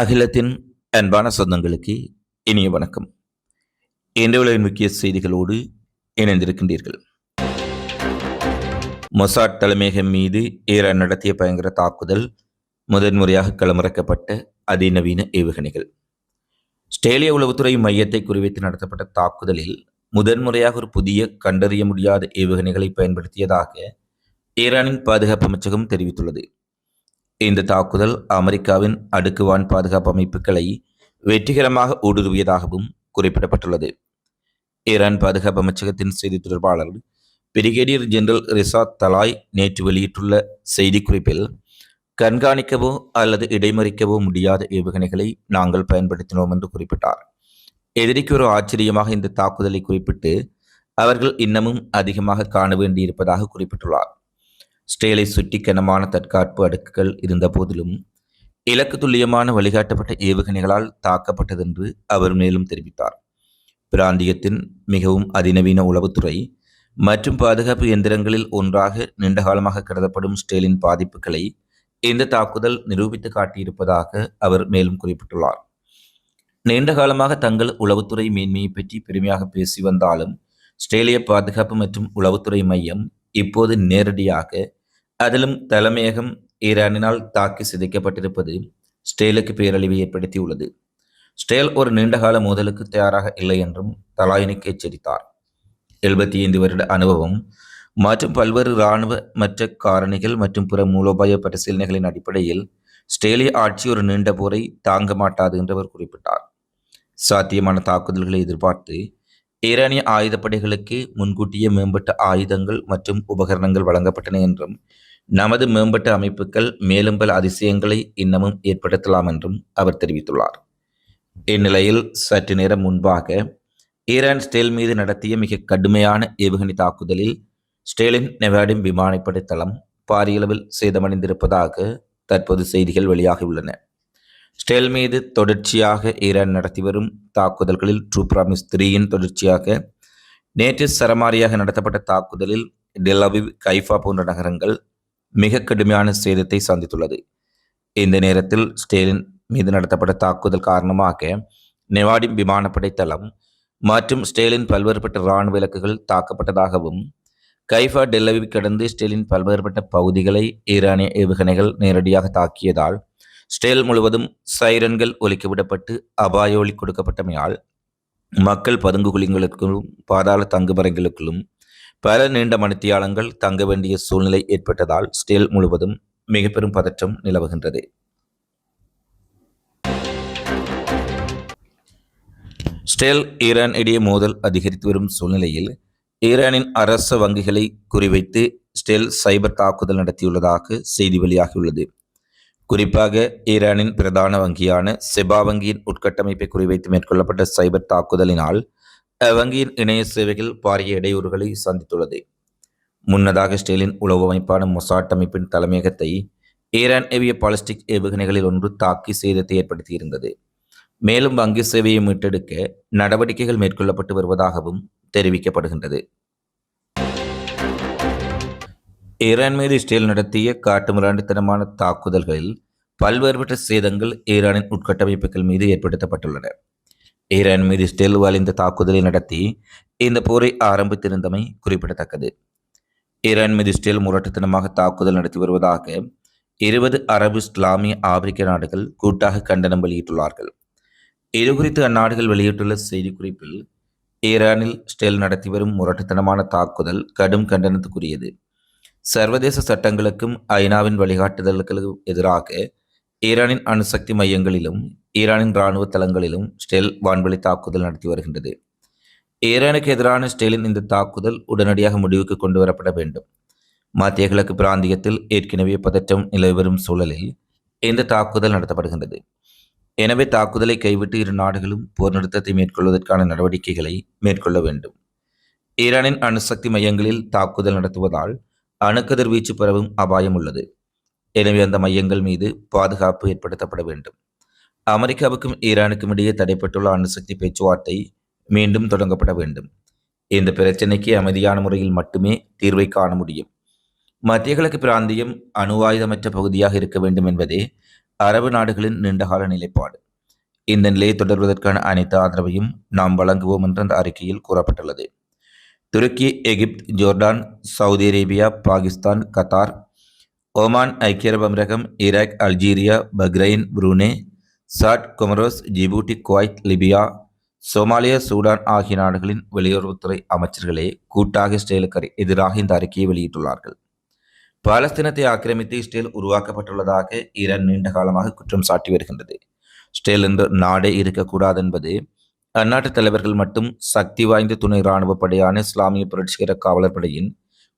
அகிலத்தின் அன்பான சொந்தங்களுக்கு இனிய வணக்கம். இன்று உலகின் முக்கிய செய்திகளோடு இணைந்திருக்கின்றீர்கள். மொசாட் தலைமையகம் மீது ஈரான் நடத்திய பயங்கர தாக்குதல் முதன்முறையாக களமிறக்கப்பட்ட அதிநவீன ஏவுகணைகள். ஸ்டேலிய உளவுத்துறை மையத்தை குறிவைத்து நடத்தப்பட்ட தாக்குதலில் முதன்முறையாக ஒரு புதிய கண்டறிய முடியாத ஏவுகணைகளை பயன்படுத்தியதாக ஈரானின் பாதுகாப்பு அமைச்சகம் தெரிவித்துள்ளது. இந்த தாக்குதல் அமெரிக்காவின் அடுக்குவான் பாதுகாப்பு அமைப்புகளை வெற்றிகரமாக ஊடுருவியதாகவும் குறிப்பிடப்பட்டுள்ளது. ஈரான் பாதுகாப்பு அமைச்சகத்தின் செய்தி தொடர்பாளர் பிரிகேடியர் ஜெனரல் ரிசாத் தலாய் நேற்று வெளியிட்டுள்ள செய்திக்குறிப்பில் கண்காணிக்கவோ அல்லது இடைமறிக்கவோ முடியாத ஏவுகணைகளை நாங்கள் பயன்படுத்தினோம் என்று குறிப்பிட்டார். எதிரிக்கு ஒரு ஆச்சரியமாக இந்த தாக்குதலை குறிப்பிட்டு அவர்கள் இன்னமும் அதிகமாக காண வேண்டியிருப்பதாக குறிப்பிட்டுள்ளார். ஸ்டேலை சுற்றி கனமான தற்காப்பு அடுக்குகள் இருந்த போதிலும் இலக்கு துல்லியமான வழிகாட்டப்பட்ட ஏவுகணைகளால் தாக்கப்பட்டதென்று அவர் மேலும் தெரிவித்தார். பிராந்தியத்தின் மிகவும் அதிநவீன உளவுத்துறை மற்றும் பாதுகாப்பு எந்திரங்களில் ஒன்றாக நீண்டகாலமாக கருதப்படும் ஸ்டேலின் பாதிப்புகளை இந்த தாக்குதல் நிரூபித்து காட்டியிருப்பதாக அவர் மேலும் குறிப்பிட்டுள்ளார். நீண்ட காலமாக தங்கள் உளவுத்துறை மேன்மையை பற்றி பெருமையாக பேசி வந்தாலும் ஸ்ட்ரேலிய பாதுகாப்பு மற்றும் உளவுத்துறை மையம் இப்போது நேரடியாக அதிலும் தலைமையகம் ஈரானினால் தாக்கி சிதைக்கப்பட்டிருப்பது ஸ்டேலுக்கு பேரழிவை ஏற்படுத்தியுள்ளது. ஸ்டேல் ஒரு நீண்டகால மோதலுக்கு தயாராக இல்லை என்றும் தலாயினுக்கு எச்சரித்தார். எழுபத்தி ஐந்து வருட அனுபவம் மற்றும் பல்வேறு இராணுவ மற்ற காரணிகள் மற்றும் பிற மூலோபாய பரிசீலனைகளின் அடிப்படையில் ஸ்டேலிய ஆட்சி ஒரு நீண்ட போரை தாங்க மாட்டாது என்று அவர் குறிப்பிட்டார். சாத்தியமான தாக்குதல்களை எதிர்பார்த்து ஈரானிய ஆயுதப்படைகளுக்கு முன்கூட்டிய மேம்பட்ட ஆயுதங்கள் மற்றும் உபகரணங்கள் வழங்கப்பட்டன என்றும் நமது மேம்பட்ட அமைப்புகள் மேலும் பல அதிசயங்களை இன்னமும் ஏற்படுத்தலாம் என்றும் அவர் தெரிவித்துள்ளார். இந்நிலையில் சற்று நேரம் முன்பாக ஈரான் ஸ்டேல் மீது நடத்திய மிக கடுமையான ஏவுகணை தாக்குதலில் ஸ்டேலின் நெவாடின் விமானப்படை தளம் பாரியளவில் சேதமடைந்திருப்பதாக தற்போது செய்திகள் வெளியாகியுள்ளன. ஸ்டேல் மீது தொடர்ச்சியாக ஈரான் நடத்தி வரும் தாக்குதல்களில் ட்ரூப்ராமிஸ் த்ரீயின் தொடர்ச்சியாக நேற்று சரமாரியாக நடத்தப்பட்ட தாக்குதலில் டெல்லவிவ் கைஃபா போன்ற நகரங்கள் மிக கடுமையான சேதத்தை சந்தித்துள்ளது. இந்த நேரத்தில் ஸ்டேலின் மீது நடத்தப்பட்ட தாக்குதல் காரணமாக நெவாடி விமானப்படை தளம் மற்றும் ஸ்டேலின் பல்வேறுபட்ட இராணுவ இலக்குகள் தாக்கப்பட்டதாகவும் கைஃபா டெல்லவி கடந்து ஸ்டேலின் பல்வேறுபட்ட பகுதிகளை ஈரானிய ஏவுகணைகள் நேரடியாக தாக்கியதால் ஸ்டேல் முழுவதும் சைரன்கள் ஒலிக்கவிடப்பட்டு அபாய ஒளி கொடுக்கப்பட்டமையால் மக்கள் பதுங்கு குழிங்களுக்கும் பாதாள தங்குமரங்களுக்கும் பல நீண்ட மணித்தியாலங்கள் தங்க வேண்டிய சூழ்நிலை ஏற்பட்டதால் ஸ்டேல் முழுவதும் மிக பெரும் பதற்றம் நிலவுகின்றது. ஸ்டேல் ஈரான் இடையே மோதல் அதிகரித்து வரும் சூழ்நிலையில் ஈரானின் அரச வங்கிகளை குறிவைத்து ஸ்டேல் சைபர் தாக்குதல் நடத்தியுள்ளதாக செய்தி வெளியாகியுள்ளது. குறிப்பாக ஈரானின் பிரதான வங்கியான செபா வங்கியின் உட்கட்டமைப்பை குறிவைத்து மேற்கொள்ளப்பட்ட சைபர் தாக்குதலினால் வங்கியின் இணைய சேவைகள் பாரிய இடையூறுகளை சந்தித்துள்ளது. முன்னதாக ஸ்டேலின் உளவு அமைப்பான மொசாட் அமைப்பின் தலைமையகத்தை ஈரான் ஏவிய பாலிஸ்டிக் ஏவுகணைகளில் ஒன்று தாக்கி சேதத்தை ஏற்படுத்தியிருந்தது. மேலும் வங்கி சேவையை மீட்டெடுக்க நடவடிக்கைகள் மேற்கொள்ளப்பட்டு வருவதாகவும் தெரிவிக்கப்படுகின்றது. ஈரான் மீது இஸ்ரேல் நடத்திய காட்டுமிராண்டித்தனமான தாக்குதல்களில் பல்வேறுபட்ட சேதங்கள் ஈரானின் உட்கட்டமைப்புகள் மீது ஏற்படுத்தப்பட்டுள்ளன. ஈரான் மீது இஸ்ரேல் இந்த தாக்குதலை நடத்தி இந்த போரை ஆரம்பித்திருந்தமை குறிப்பிடத்தக்கது. ஈரான் மீது இஸ்ரேல் முரட்டுத்தனமாக தாக்குதல் நடத்தி வருவதாக இருபது அரபு இஸ்லாமிய ஆப்பிரிக்க நாடுகள் கூட்டாக கண்டனம் வெளியிட்டுள்ளார்கள். இது குறித்து அந்நாடுகள் வெளியிட்டுள்ள செய்திக்குறிப்பில் ஈரானில் ஸ்டேல் நடத்தி வரும் முரட்டுத்தனமான தாக்குதல் கடும் கண்டனத்துக்குரியது. சர்வதேச சட்டங்களுக்கும் ஐநாவின் வழிகாட்டுதல்களுக்கும் எதிராக ஈரானின் அணுசக்தி மையங்களிலும் ஈரானின் இராணுவ தளங்களிலும் ஸ்டெல் வான்வெளி தாக்குதல் நடத்தி வருகின்றது. ஈரானுக்கு எதிரான ஸ்டெலின் இந்த தாக்குதல் உடனடியாக முடிவுக்கு கொண்டு வரப்பட வேண்டும். மத்திய கிழக்கு பிராந்தியத்தில் ஏற்கனவே பதற்றம் நிலவி வரும் சூழலில் இந்த தாக்குதல் நடத்தப்படுகின்றது. எனவே தாக்குதலை கைவிட்டு இரு நாடுகளும் போர் நிறுத்தத்தை மேற்கொள்வதற்கான நடவடிக்கைகளை மேற்கொள்ள வேண்டும். ஈரானின் அணுசக்தி மையங்களில் தாக்குதல் நடத்துவதால் அணுக்கதிர் வீச்சு பரவும் அபாயம் உள்ளது. எனவே அந்த மையங்கள் மீது பாதுகாப்பு ஏற்படுத்தப்பட வேண்டும். அமெரிக்காவுக்கும் ஈரானுக்கும் இடையே தடைப்பட்டுள்ள அணுசக்தி பேச்சுவார்த்தை மீண்டும் தொடங்கப்பட வேண்டும். இந்த பிரச்சினைக்கு அமைதியான முறையில் மட்டுமே தீர்வை காண முடியும். மத்திய கிழக்கு பிராந்தியம் அணு ஆயுதமற்ற பகுதியாக இருக்க வேண்டும் என்பதே அரபு நாடுகளின் நீண்டகால நிலைப்பாடு. இந்த நிலையை தொடர்வதற்கான அனைத்து ஆதரவையும் நாம் வழங்குவோம் என்ற அந்த அறிக்கையில் கூறப்பட்டுள்ளது. Turkey Egypt Jordan Saudi Arabia Pakistan Qatar Oman ஐக்கிய அரபு அமீரகம் Iraq Algeria Bahrain Brunei Chad Comoros Djibouti Kuwait Libya Somalia Sudan ஆகிய நாடுகளின் வெளியுறவுத்துறை அமைச்சர்களே கூட்டாக இஸ்ரேலுக்கு எதிராக இந்த அறிக்கையை வெளியிட்டுள்ளார்கள். பாலஸ்தீனத்தை ஆக்கிரமித்து இஸ்ரேல் உருவாக்கப்பட்டுள்ளதாக ஈரான் நீண்ட காலமாக குற்றம் சாட்டி வருகின்றது. இஸ்ரேல் என்ற நாடே இருக்கக்கூடாது என்பது அந்நாட்டு தலைவர்கள் மட்டும் சக்தி வாய்ந்த துணை இராணுவ படையான இஸ்லாமிய புரட்சிகர காவலர் படையின்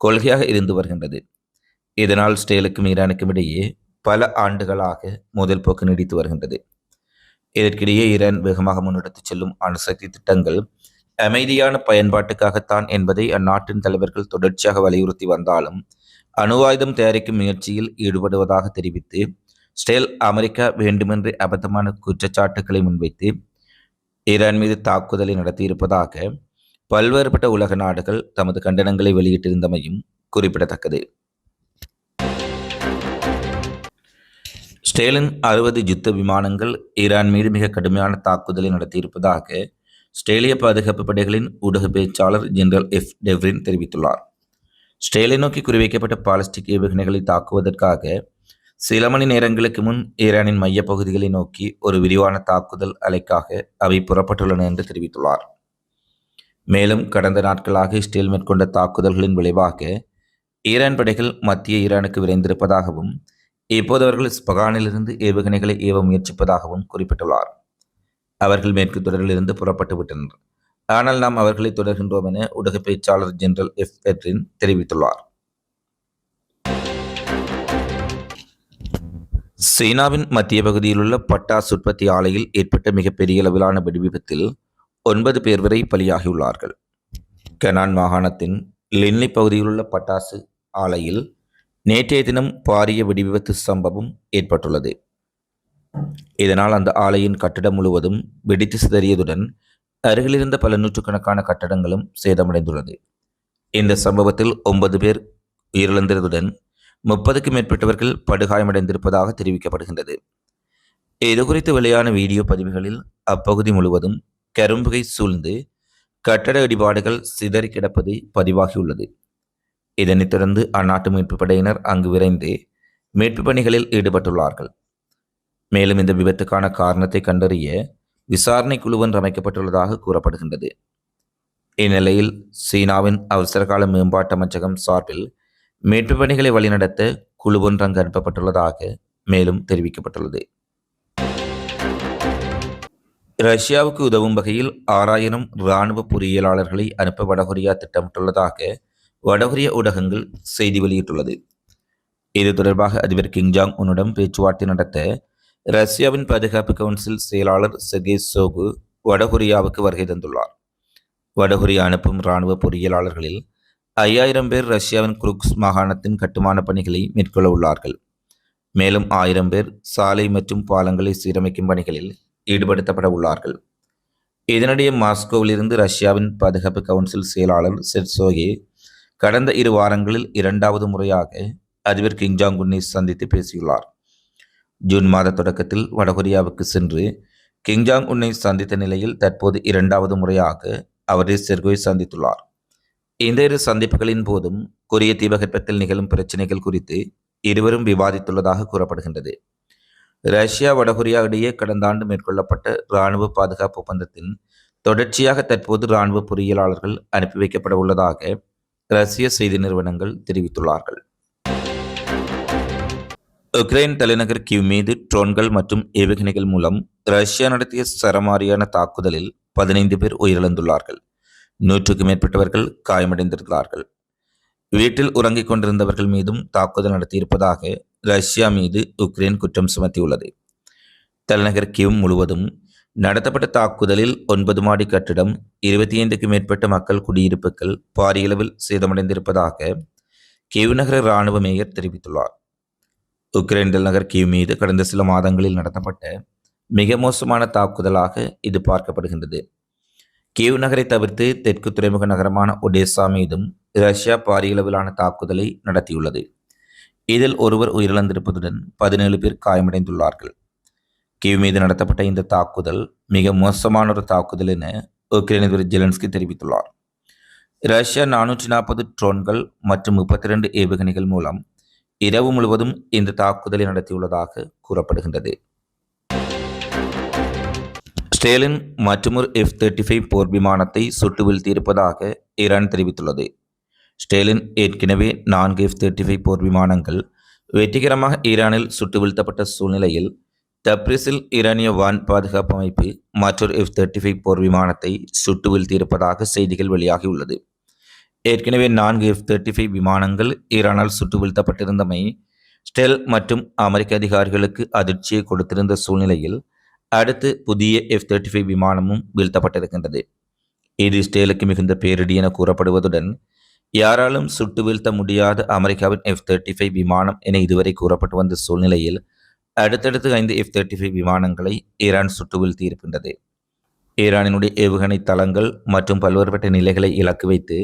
கொள்கையாக இருந்து வருகின்றது. இதனால் இஸ்ரேலுக்கும் ஈரானுக்கும் இடையே பல ஆண்டுகளாக முதல் போக்கு நீடித்து வருகின்றது. இதற்கிடையே ஈரான் வேகமாக முன்னெடுத்துச் செல்லும் அணுசக்தி திட்டங்கள் அமைதியான பயன்பாட்டுக்காகத்தான் என்பதை அந்நாட்டின் தலைவர்கள் தொடர்ச்சியாக வலியுறுத்தி வந்தாலும் அணு ஆயுதம் தயாரிக்கும் முயற்சியில் ஈடுபடுவதாக தெரிவித்து ஸ்டேல் அமெரிக்கா வேண்டுமென்று அபத்தமான குற்றச்சாட்டுக்களை முன்வைத்து ஈரான் மீது தாக்குதலை நடத்தியிருப்பதாக பல்வேறுபட்ட உலக நாடுகள் தமது கண்டனங்களை வெளியிட்டிருந்தமையும் குறிப்பிடத்தக்கது. ஸ்டேலின் அறுபது யுத்த விமானங்கள் ஈரான் மீது மிக கடுமையான தாக்குதலை நடத்தியிருப்பதாக ஸ்டேலிய பாதுகாப்பு படைகளின் ஊடக பேச்சாளர் ஜெனரல் எஃப். டெவ்ரின் தெரிவித்துள்ளார். ஸ்டேலை நோக்கி குறிவைக்கப்பட்ட பாலிஸ்டிக் ஏவுகணைகளை தாக்குவதற்காக சில மணி நேரங்களுக்கு முன் ஈரானின் மையப்பகுதிகளை நோக்கி ஒரு விரிவான தாக்குதல் அலைக்காக அவை புறப்பட்டுள்ளன என்று தெரிவித்துள்ளார். மேலும் கடந்த நாட்களாக இஸ்ரேல் மேற்கொண்ட தாக்குதல்களின் விளைவாக ஈரான் படைகள் மத்திய ஈரானுக்கு விரைந்திருப்பதாகவும் இப்போது அவர்கள் ஸ்பகானிலிருந்து ஏவுகணைகளை ஏவ முயற்சிப்பதாகவும் குறிப்பிட்டுள்ளார். அவர்கள் மேற்கு தொடரிலிருந்து புறப்பட்டு விட்டனர். ஆனால் நாம் அவர்களை தொடர்கின்றோம் என ஊடக பேச்சாளர் ஜெனரல் எஃப். எட்ரின் தெரிவித்துள்ளார். சீனாவின் மத்திய பகுதியில் உள்ள பட்டாசு உற்பத்தி ஆலையில் ஏற்பட்ட மிகப்பெரிய அளவிலான வெடிவிபத்தில் ஒன்பது பேர் வரை பலியாகியுள்ளார்கள். கெனான் மாகாணத்தின் லின்லி பகுதியில் உள்ள பட்டாசு ஆலையில் நேற்றைய தினம் பாரிய வெடிவிபத்து சம்பவம் ஏற்பட்டுள்ளது. இதனால் அந்த ஆலையின் கட்டடம் முழுவதும் வெடித்து சிதறியதுடன் அருகிலிருந்த பல நூற்றுக்கணக்கான கட்டடங்களும் சேதமடைந்துள்ளது. இந்த சம்பவத்தில் ஒன்பது பேர் உயிரிழந்ததுடன் முப்பதுக்கும் மேற்பட்டவர்கள் படுகாயமடைந்திருப்பதாக தெரிவிக்கப்படுகின்றது. இதுகுறித்து வெளியான வீடியோ பதிவுகளில் அப்பகுதி முழுவதும் கரும்புகை சூழ்ந்து கட்டட இடிபாடுகள் சிதறி கிடப்பது பதிவாகியுள்ளது. இதனைத் தொடர்ந்து அந்நாட்டு மீட்பு படையினர் அங்கு விரைந்து மீட்பு பணிகளில் ஈடுபட்டுள்ளார்கள். மேலும் இந்த விபத்துக்கான காரணத்தை கண்டறிய விசாரணை குழு ஒன்று அமைக்கப்பட்டுள்ளதாக கூறப்படுகின்றது. இந்நிலையில் சீனாவின் அவசரகால மேம்பாட்டு அமைச்சகம் சார்பில் மீட்பு பணிகளை வழிநடத்த குழு ஒன்று அங்கு அனுப்பப்பட்டுள்ளதாக மேலும் தெரிவிக்கப்பட்டுள்ளது. ரஷ்யாவுக்கு உதவும் வகையில் ஆறாயிரம் இராணுவ பொறியியலாளர்களை அனுப்ப வடகொரியா திட்டமிட்டுள்ளதாக வடகொரிய ஊடகங்கள் செய்தி வெளியிட்டுள்ளது. இது தொடர்பாக அதிபர் கிங் ஜாங் உன்னுடன் பேச்சுவார்த்தை நடத்த ரஷ்யாவின் பாதுகாப்பு கவுன்சில் செயலாளர் செகே சோகு வடகொரியாவுக்கு வருகை தந்துள்ளார். வடகொரியா அனுப்பும் இராணுவ பொறியியலாளர்களில் ஐயாயிரம் பேர் ரஷ்யாவின் குருக்ஸ் மாகாணத்தின் கட்டுமான பணிகளை மேற்கொள்ள உள்ளார்கள். மேலும் ஆயிரம் பேர் சாலை மற்றும் பாலங்களை சீரமைக்கும் பணிகளில் ஈடுபடுத்தப்பட உள்ளார்கள். இதனிடையே மாஸ்கோவிலிருந்து ரஷ்யாவின் பாதுகாப்பு கவுன்சில் செயலாளர் செர்சோயே கடந்த இரு வாரங்களில் இரண்டாவது முறையாக அதிபர் கிங்ஜாங் உன்னை சந்தித்து பேசியுள்ளார். ஜூன் மாத தொடக்கத்தில் வடகொரியாவுக்கு சென்று கிங் ஜாங் உன்னை சந்தித்த நிலையில் தற்போது இரண்டாவது முறையாக அவரை செர்கோய் சந்தித்துள்ளார். இந்த இரு சந்திப்புகளின் போதும் கொரிய தீபகற்பத்தில் நிகழும் பிரச்சினைகள் குறித்து இருவரும் விவாதித்துள்ளதாக கூறப்படுகின்றது. ரஷ்யா வடகொரியா இடையே கடந்த ஆண்டு மேற்கொள்ளப்பட்ட இராணுவ பாதுகாப்பு ஒப்பந்தத்தின் தொடர்ச்சியாக தற்போது இராணுவ பொறியியலாளர்கள் அனுப்பி வைக்கப்பட உள்ளதாக ரஷ்ய செய்தி நிறுவனங்கள் தெரிவித்துள்ளார்கள். உக்ரைன் தலைநகர் கிவ் மீது ட்ரோன்கள் மற்றும் ஏவுகணைகள் மூலம் ரஷ்யா நடத்திய சரமாரியான தாக்குதலில் பதினைந்து பேர் உயிரிழந்துள்ளார்கள். நூற்றுக்கும் மேற்பட்டவர்கள் காயமடைந்திருந்தார்கள். வீட்டில் உறங்கிக் கொண்டிருந்தவர்கள் மீதும் தாக்குதல் நடத்தியிருப்பதாக ரஷ்யா மீது உக்ரைன் குற்றம் சுமத்தியுள்ளது. தலைநகர் கிவ் முழுவதும் நடத்தப்பட்ட தாக்குதலில் ஒன்பது மாடி கட்டிடம் இருபத்தி ஐந்துக்கும் மேற்பட்ட மக்கள் குடியிருப்புகள் பாரியளவில் சேதமடைந்திருப்பதாக கிவ் நகர இராணுவ மேயர் தெரிவித்துள்ளார். உக்ரைன் தலைநகர் கிவ் மீது கடந்த சில மாதங்களில் நடத்தப்பட்ட மிக மோசமான தாக்குதலாக இது பார்க்கப்படுகின்றது. கீவ் நகரை தவிர்த்து தெற்கு துறைமுக நகரமான ஒடேசா மீதும் ரஷ்யா பாரியளவிலான தாக்குதலை நடத்தியுள்ளது. இதில் ஒருவர் உயிரிழந்திருப்பதுடன் பதினேழு பேர் காயமடைந்துள்ளார்கள். கீவ் மீது நடத்தப்பட்ட இந்த தாக்குதல் மிக மோசமான ஒரு தாக்குதல் என உக்ரைன் அதிபர் ஜெலன்ஸ்கி தெரிவித்துள்ளார். ரஷ்யா நானூற்றி நாற்பது ட்ரோன்கள் மற்றும் முப்பத்தி ரெண்டு ஏவுகணைகள் மூலம் இரவு முழுவதும் இந்த தாக்குதலை நடத்தியுள்ளதாக கூறப்படுகின்றது. ஸ்டேலின் மற்றொரு எஃப் தேர்ட்டி ஃபைவ் போர் விமானத்தை சுட்டு வீழ்த்தியிருப்பதாக ஈரான் தெரிவித்துள்ளது. ஸ்டேலின் ஏற்கனவே நான்கு எஃப் தேர்ட்டி ஃபைவ் போர் விமானங்கள் வெற்றிகரமாக ஈரானில் சுட்டு வீழ்த்தப்பட்ட சூழ்நிலையில் தப்ரிஸில் ஈரானிய வான் பாதுகாப்பு அமைப்பு மற்றொரு எஃப் தேர்ட்டி ஃபைவ் போர் விமானத்தை சுட்டு வீழ்த்தியிருப்பதாக செய்திகள் வெளியாகியுள்ளது. ஏற்கனவே நான்கு எஃப் தேர்ட்டி ஃபைவ் விமானங்கள் ஈரானால் சுட்டு வீழ்த்தப்பட்டிருந்தமை ஸ்டெல் மற்றும் அமெரிக்க அதிகாரிகளுக்கு அதிர்ச்சியை கொடுத்திருந்த சூழ்நிலையில் அடுத்து புதிய எஃப் தேர்ட்டி ஃபைவ் விமானமும் வீழ்த்தப்பட்டிருக்கின்றது. இது ஸ்டேலுக்கு மிகுந்த பேரிடி என கூறப்படுவதுடன் யாராலும் சுட்டு வீழ்த்த முடியாத அமெரிக்காவின் எஃப் தேர்ட்டி ஃபைவ் விமானம் என இதுவரை கூறப்பட்டு வந்த சூழ்நிலையில் அடுத்தடுத்து ஐந்து எஃப் தேர்ட்டி ஃபைவ் விமானங்களை ஈரான் சுட்டு வீழ்த்தியிருக்கின்றது ஈரானினுடைய ஏவுகணை தளங்கள் மற்றும் பல்வேறுபட்ட நிலைகளை இலக்கு வைத்து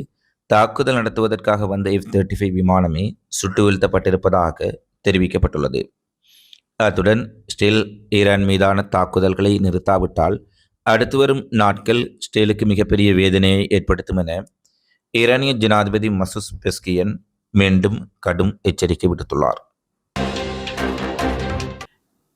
தாக்குதல் நடத்துவதற்காக வந்த எஃப் தேர்ட்டி ஃபைவ் விமானமே சுட்டு வீழ்த்தப்பட்டிருப்பதாக தெரிவிக்கப்பட்டுள்ளது. அத்துடன் ஸ்டீல் ஈரான் மீதான தாக்குதல்களை நிறுத்தாவிட்டால் அடுத்து வரும் நாட்கள் ஸ்டீலுக்கு மிகப்பெரிய வேதனையை ஏற்படுத்தும் என ஈரானிய ஜனாதிபதி மசூஸ் பெஸ்கியன் மீண்டும் கடும் எச்சரிக்கை விடுத்துள்ளார்.